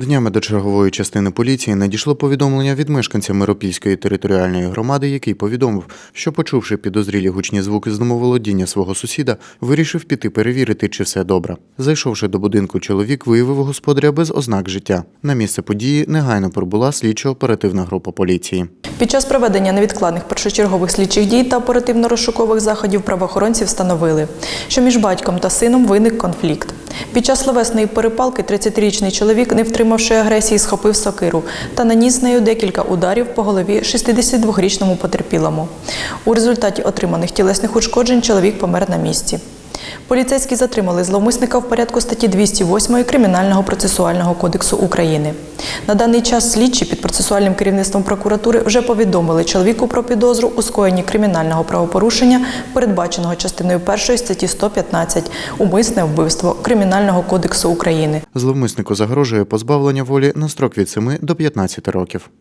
Днями до чергової частини поліції надійшло повідомлення від мешканця Миропільської територіальної громади, який повідомив, що, почувши підозрілі гучні звуки з домоволодіння свого сусіда, вирішив піти перевірити, чи все добре. Зайшовши до будинку, чоловік виявив господаря без ознак життя. На місце події негайно прибула слідчо-оперативна група поліції. Під час проведення невідкладних першочергових слідчих дій та оперативно-розшукових заходів правоохоронці встановили, що між батьком та сином виник конфлікт. Під час словесної перепалки 30-річний чоловік, не втримавши агресії, схопив сокиру та наніс нею декілька ударів по голові 62-річному потерпілому. У результаті отриманих тілесних ушкоджень чоловік помер на місці. Поліцейські затримали зловмисника в порядку статті 208 Кримінального процесуального кодексу України. На даний час слідчі під процесуальним керівництвом прокуратури вже повідомили чоловіку про підозру у скоєнні кримінального правопорушення, передбаченого частиною 1 статті 115 умисне вбивство Кримінального кодексу України. Зловмиснику загрожує позбавлення волі на строк від 7 до 15 років.